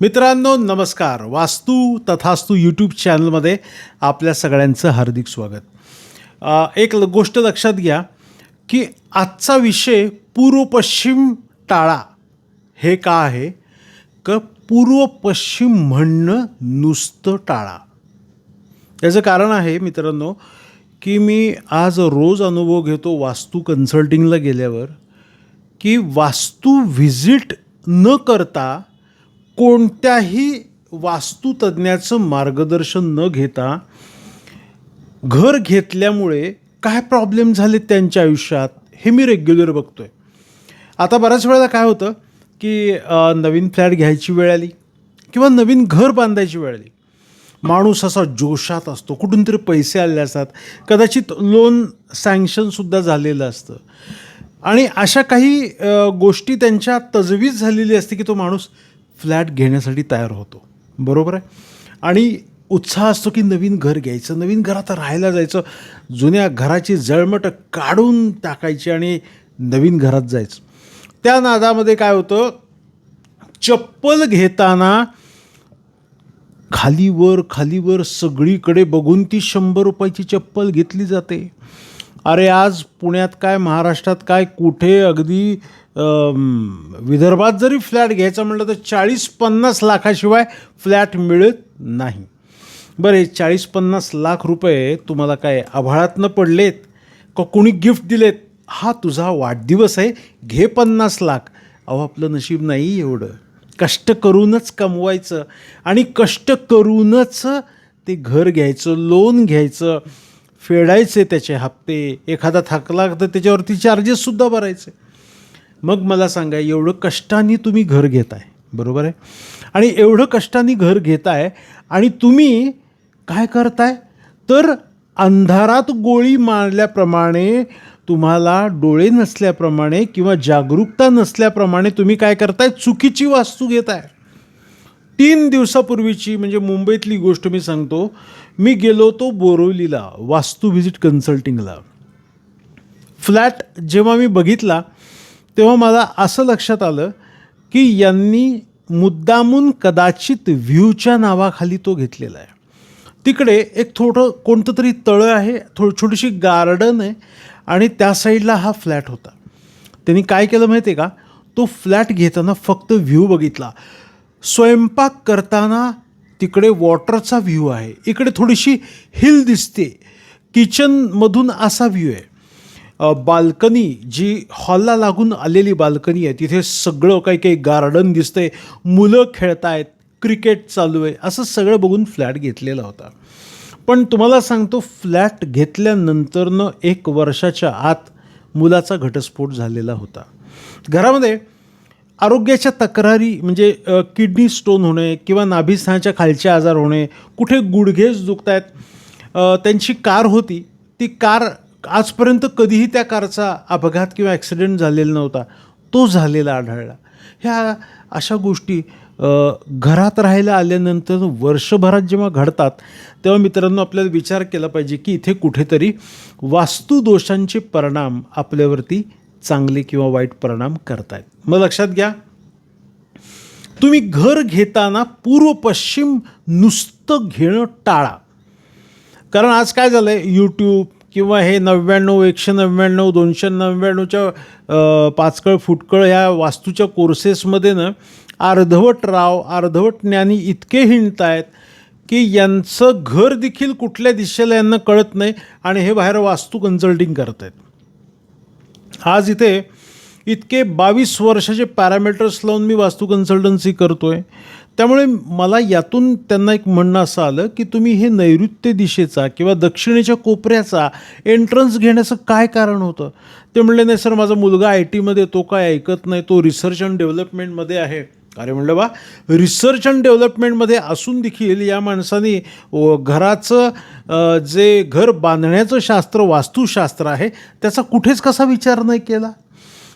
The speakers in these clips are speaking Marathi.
मित्रांनो नमस्कार. वास्तू तथास्तू यूट्यूब चॅनलमध्ये आपल्या सगळ्यांचं हार्दिक स्वागत. एक ल- गोष्ट लक्षात घ्या की आजचा विषय पूर्व पश्चिम टाळा. हे का आहे? क पूर्व पश्चिम म्हणणं नुसतं टाळा. याचं कारण आहे मित्रांनो की मी आज रोज अनुभव घेतो वास्तू कन्सल्टिंगला गेल्यावर की वास्तू व्हिजिट न करता कोणत्याही वास्तुतज्ञाचं मार्गदर्शन न घेता घर घेतल्यामुळे काय प्रॉब्लेम झाले त्यांच्या आयुष्यात हे मी रेग्युलर बघतो आहे आता बऱ्याच वेळेला काय होतं की नवीन फ्लॅट घ्यायची वेळ आली किंवा नवीन घर बांधायची वेळ आली. माणूस असा जोशात असतो कुठून तरी पैसे आले असतात. कदाचित लोन सँक्शनसुद्धा झालेलं असतं. आणि अशा काही गोष्टी त्यांच्या तजवीज झालेली असते की तो माणूस फ्लॅट घेण्यासाठी तयार होतो. बरोबर आहे? आणि उत्साह असतो की नवीन घर घ्यायचं नवीन घरात राहायला जायचं जुन्या घराची जळमट काढून टाकायची आणि नवीन घरात जायचं. त्या नादामध्ये काय होतं? चप्पल घेताना खालीवर खालीवर सगळीकडे बघून ती शंभर रुपयाची चप्पल घेतली जाते. अरे आज पुण्यात काय महाराष्ट्रात काय कुठे अगदी विदर्भात जरी फ्लॅट घ्यायचा म्हटलं तर चाळीस पन्नास लाखाशिवाय फ्लॅट मिळत नाही. बरं हे चाळीस पन्नास लाख रुपये तुम्हाला काय आभाळातनं पडलेत? का कोणी गिफ्ट दिलेत? हा तुझा वाढदिवस आहे. घे पन्नास लाख. अहो आपलं नशीब नाही एवढं. कष्ट करूनच कमवायचं. आणि कष्ट करूनच ते घर घ्यायचं लोन घ्यायचं फेडायचे त्याचे हप्ते. एखादा थकला तर त्याच्यावरती चार्जेससुद्धा भरायचे. मग मला सांगा एवढं कष्टाने तुम्ही घर घेताय. बरोबर आहे? आणि एवढं कष्टाने घर घेताय आणि तुम्ही काय करताय? तर अंधारात गोळी मारल्याप्रमाणे तुम्हाला डोळे नसल्याप्रमाणे किंवा जागरूकता नसल्याप्रमाणे तुम्ही काय करताय? चुकीची वास्तू घेताय. तीन दिवसापूर्वीची म्हणजे मुंबईतली गोष्ट मी सांगतो. मी गेलो होतो बोरिवलीला वास्तू व्हिजिट कन्सल्टिंगला. फ्लॅट जेव्हा मी बघितला तेव्हा मला असं लक्षात आलं की यांनी मुद्दामून कदाचित व्ह्यूच्या नावाखाली तो घेतलेला आहे. तिकडे एक थोडं कोणतं तरी तळं आहे थोडी छोटीशी गार्डन आहे आणि त्या साईडला हा फ्लॅट होता. त्यांनी काय केलं माहिती आहे का? तो फ्लॅट घेताना फक्त व्ह्यू बघितला. स्वयंपाक करताना तिकडे वॉटरचा व्ह्यू आहे. इकडे थोडीशी हिल दिसते. किचनमधून असा व्ह्यू आहे. बाल्कनी जी हॉलला लागून आलेली बाल्कनी आहे तिथे सगळं काही काही गार्डन दिसतंय मुलं खेळतायत क्रिकेट चालू आहे असं सगळं बघून फ्लॅट घेतलेला होता. पण तुम्हाला सांगतो फ्लॅट घेतल्यानंतरनं एक वर्षाच्या आत मुलाचा घटस्फोट झालेला होता. घरामध्ये आरोग्याच्या तक्रारी म्हणजे किडनी स्टोन होणे किंवा नाभिस्थानाच्या खालचे आजार होणे कुठे गुडघेच दुखत आहेत त्यांची कार होती ती कार आजपर्यंत कधीही त्या कारचा अपघात किंवा ॲक्सिडेंट झालेला नव्हता तो झालेला आढळला. ह्या अशा गोष्टी घरात राहायला आल्यानंतर वर्षभरात जेव्हा घडतात तेव्हा मित्रांनो आपल्याला विचार केला पाहिजे की इथे कुठेतरी वास्तुदोषांचे परिणाम आपल्यावरती चांगले किंवा वाईट परिणाम करतायत. मग लक्षात घ्या तुम्ही घर घेताना पूर्व पश्चिम नुसतं घेणं टाळा. कारण आज काय झालं आहे यूट्यूब किंवा हे नव्याण्णव एकशे नव्याण्णव दोनशे नव्याण्णवच्या पाचकळ फुटकळ ह्या वास्तूच्या कोर्सेसमध्ये ना अर्धवट राव अर्धवट ज्ञानी इतके हिंडत आहेत की यांचं घर देखील कुठल्या दिशेला यांना कळत नाही आणि हे बाहेर वास्तू कन्सल्टिंग करत आहेत आज इथे इतके बावीस वर्षाचे पॅरामीटर्स लावून मी वास्तू कन्सल्टन्सी करतो आहे त्यामुळे मला यातून त्यांना एक म्हणणं असं आलं की तुम्ही हे नैऋत्य दिशेचा किंवा दक्षिणेच्या कोपऱ्याचा एंट्रन्स घेण्याचं काय कारण होतं? ते म्हणले नाही सर माझा मुलगा आय टीमध्ये तो काय ऐकत नाही तो रिसर्च अँड डेव्हलपमेंटमध्ये आहे. अरे म्हणलं बा रिसर्च अँड डेव्हलपमेंटमध्ये असून देखील या माणसाने घराचं जे घर बांधण्याचं शास्त्र वास्तुशास्त्र आहे त्याचा कुठेच कसा विचार नाही केला?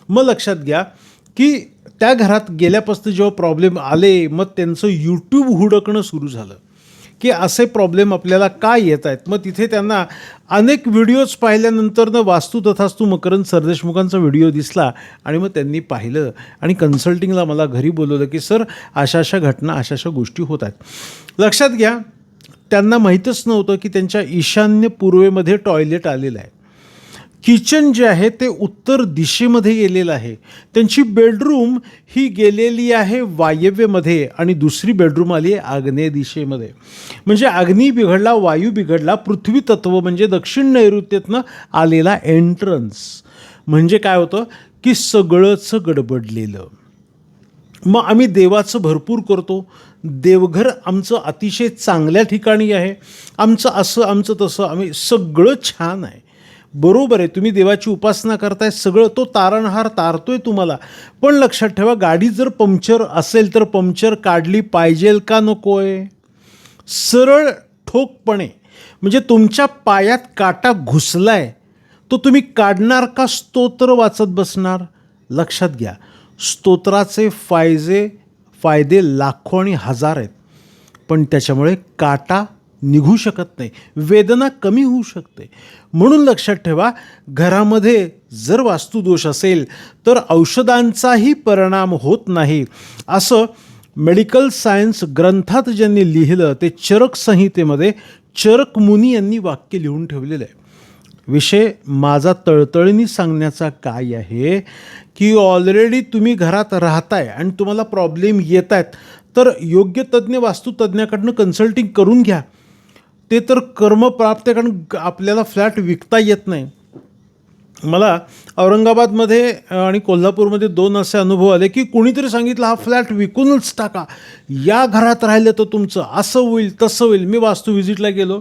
मग लक्षात घ्या की त्या घरात गेल्यापासून जेव्हा प्रॉब्लेम आले मग त्यांचं यूट्यूब हुडकणं सुरू झालं. की असे प्रॉब्लेम आपल्याला काय येत आहेत? मग तिथे त्यांना अनेक व्हिडिओज पाहिल्यानंतरनं वास्तू तथास्तू मकरंद सरदेशमुखांचा व्हिडिओ दिसला आणि मग त्यांनी पाहिलं आणि कन्सल्टिंगला मला घरी बोलवलं की सर अशा अशा घटना अशा अशा गोष्टी होत आहेत. लक्षात घ्या त्यांना माहीतच नव्हतं की त्यांच्या ईशान्य पूर्वेमध्ये टॉयलेट आलेलं आहे. किचन जे आहे ते उत्तर दिशेमध्ये गेलेलं आहे. त्यांची बेडरूम ही गेलेली आहे वायव्येमध्ये आणि दुसरी बेडरूम आली आहे आग्नेय दिशेमध्ये. म्हणजे अग्नी बिघडला वायू बिघडला पृथ्वी तत्व म्हणजे दक्षिण नैऋत्येतनं आलेला एंट्रन्स म्हणजे काय होतं? की सगळंच गडबडलेलं. मग आम्ही देवाचं भरपूर करतो. देवघर आमचं अतिशय चांगल्या ठिकाणी आहे. आमचं असं आमचं तसं आम्ही सगळं छान आहे. बरोबर आहे तुम्ही देवाची उपासना करताय सगळं तो तारणहार तारतोय तुम्हाला. पण लक्षात ठेवा गाडी जर पंक्चर असेल तर पंक्चर काढली पाहिजेल का नको आहे सरळ ठोकपणे. म्हणजे तुमच्या पायात काटा घुसलाय तो तुम्ही काढणार का स्तोत्र वाचत बसणार? लक्षात घ्या स्तोत्राचे फायदे फायदे लाखो आणि हजार आहेत. पण त्याच्यामुळे काटा निघू शकत नाही. वेदना कमी होऊ शकते. म्हणून लक्षात ठेवा घरामध्ये जर वास्तुदोष असेल तर औषधांचाही परिणाम होत नाही. असं मेडिकल सायन्स ग्रंथात ज्यांनी लिहिलं ते चरक संहितेमध्ये चरक मुनी यांनी वाक्य लिहून ठेवलेलं आहे. विषय माझा तळतळीने सांगण्याचा काय आहे? की ऑलरेडी तुम्ही घरात राहताय आणि तुम्हाला प्रॉब्लेम येत आहेत तर योग्य तज्ज्ञ वास्तुतज्ञाकडनं कन्सल्टिंग करून घ्या. ते तर कर्मप्राप्त कारण आपल्याला फ्लॅट विकता येत नाही. मला औरंगाबादमध्ये आणि कोल्हापूरमध्ये दोन असे अनुभव आले की कोणीतरी सांगितलं हा फ्लॅट विकूनच टाका. या घरात राहिलं तर तुमचं असं होईल तसं होईल. मी वास्तू व्हिजिटला गेलो.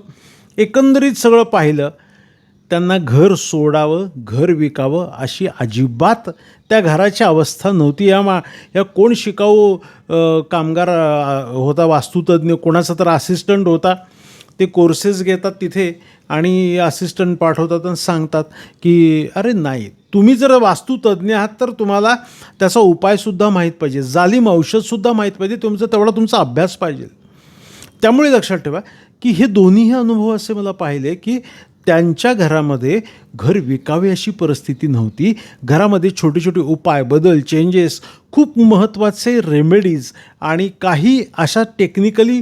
एकंदरीत सगळं पाहिलं. त्यांना घर सोडावं घर विकावं अशी अजिबात त्या घराची अवस्था नव्हती. या मा या कोण शिकाऊ कामगार होता वास्तुतज्ञ कोणाचा तर असिस्टंट होता. ते कोर्सेस घेतात तिथे आणि असिस्टंट पाठवतात आणि सांगतात की अरे नाही तुम्ही जर वास्तुतज्ञ आहात तर तुम्हाला त्याचा उपायसुद्धा माहीत पाहिजे. जालीम औषधसुद्धा माहीत पाहिजे. तुमचं तेवढा तुमचा अभ्यास पाहिजे. त्यामुळे लक्षात ठेवा की हे दोन्हीही अनुभव असे मला पाहिले की त्यांच्या घरामध्ये घर विकावे अशी परिस्थिती नव्हती. घरामध्ये छोटे छोटे उपाय बदल चेंजेस खूप महत्त्वाचे रेमेडीज आणि काही अशा टेक्निकली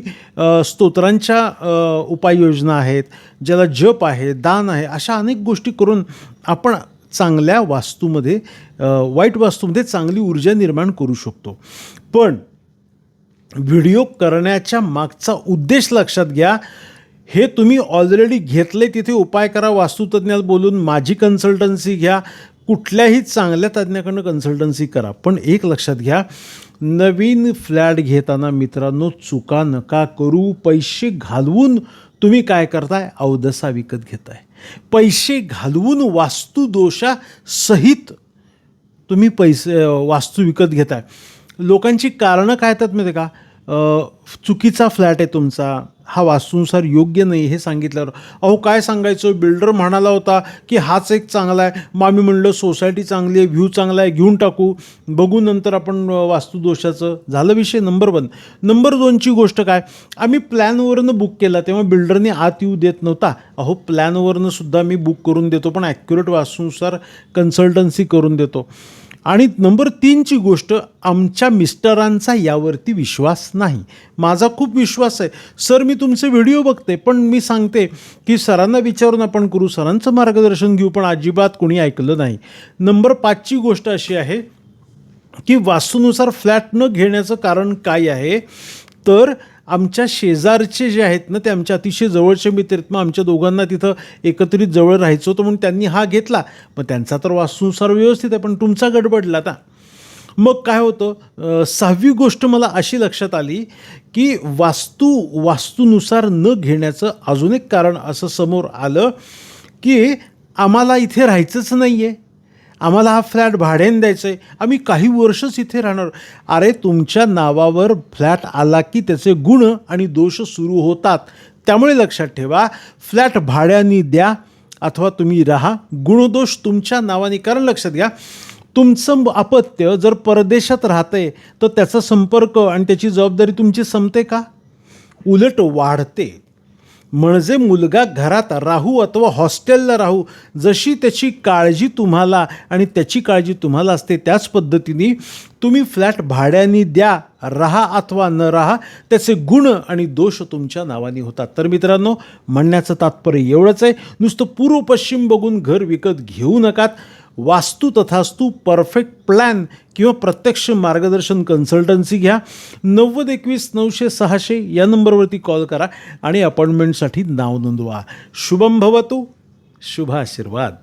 स्तोत्रांच्या उपाययोजना आहेत ज्याला जप आहे दान आहे अशा अनेक गोष्टी करून आपण चांगल्या वास्तूमध्ये वाईट वास्तूमध्ये चांगली ऊर्जा निर्माण करू शकतो. पण व्हिडिओ करण्याच्या मागचा उद्देश लक्षात घ्या. हे तुम्ही ऑलरेडी घेतले तिथे उपाय करा वास्तुतज्ञात बोलून माझी कन्सल्टन्सी घ्या कुठल्याही चांगल्या तज्ज्ञाकडनं कन्सल्टन्सी करा. पण एक लक्षात घ्या नवीन फ्लॅट घेताना मित्रांनो चुका नका करू. पैसे घालवून तुम्ही काय करताय? अवदसा विकत घेताय. पैसे घालवून वास्तुदोषासहित तुम्ही पैसे वास्तू विकत घेताय. लोकांची कारणं काय येतात माहिती आहे का? चुकीचा फ्लॅट आहे तुमचा हा वास्तूनुसार योग्य नाही हे सांगितल्यावर. अहो काय सांगायचं? बिल्डर म्हणाला होता की हाच एक चांगला आहे. मग आम्ही म्हणलं सोसायटी चांगली आहे व्ह्यू चांगला आहे घेऊन टाकू. बघू नंतर आपण वास्तुदोषाचं. झालं विषय नंबर वन. नंबर दोनची गोष्ट काय? आम्ही प्लॅनवरनं बुक केला तेव्हा बिल्डरने आत येऊ देत नव्हता. अहो प्लॅनवरनं सुद्धा मी बुक करून देतो पण ॲक्युरेट वास्तूनुसार कन्सल्टन्सी करून देतो. आणि नंबर तीनची गोष्ट आमच्या मिस्टरांचा यावरती विश्वास नाही. माझा खूप विश्वास आहे. सर मी तुमचे व्हिडिओ बघते पण मी सांगते की सरांना विचारून आपण करू. सरांचं मार्गदर्शन घेऊ पण अजिबात कोणी ऐकलं नाही. नंबर पाचची गोष्ट अशी आहे की वास्तूनुसार फ्लॅट न घेण्याचं कारण काय आहे? तर आमच्या शेजारचे जे आहेत ना ते आमच्या अतिशय जवळचे मित्र आहेत. मग आमच्या दोघांना तिथं एकत्रित जवळ राहायचं होतं म्हणून त्यांनी हा घेतला. मग त्यांचा तर वास्तूनुसार व्यवस्थित आहे पण तुमचा गडबडला आता. मग काय होतं सहावी गोष्ट मला अशी लक्षात आली की वास्तू वास्तूनुसार न घेण्याचं अजून एक कारण असं समोर आलं की आम्हाला इथे राहायचंच नाही आहे आम्हाला हा फ्लॅट भाड्याने द्यायचा आहे आम्ही काही वर्षच इथे राहणार. अरे तुमच्या नावावर फ्लॅट आला की त्याचे गुण आणि दोष सुरू होतात. त्यामुळे लक्षात ठेवा फ्लॅट भाड्याने द्या अथवा तुम्ही राहा. गुणदोष तुमच्या नावाने कारण लक्षात घ्या तुमचं अपत्य जर परदेशात राहते तर त्याचा संपर्क आणि त्याची जबाबदारी तुमची संपते का? उलट वाढते. म्हणजे मुलगा घरात राहू अथवा हॉस्टेलला राहू जशी त्याची काळजी तुम्हाला आणि त्याची काळजी तुम्हाला असते त्याच पद्धतीने तुम्ही फ्लॅट भाड्याने द्या राहा अथवा न राहा त्याचे गुण आणि दोष तुमच्या नावाने होतात. तर मित्रांनो म्हणण्याचं तात्पर्य एवढंच आहे. नुसतं पूर्व पश्चिम बघून घर विकत घेऊ नकात. वास्तू तथास्तू परफेक्ट प्लॅन किंवा प्रत्यक्ष मार्गदर्शन कन्सल्टन्सी घ्या. नव्वद एकवीस नऊशे सहाशे या नंबरवरती कॉल करा आणि अपॉइंटमेंटसाठी नाव नोंदवा. शुभम भवतु. शुभ आशीर्वाद.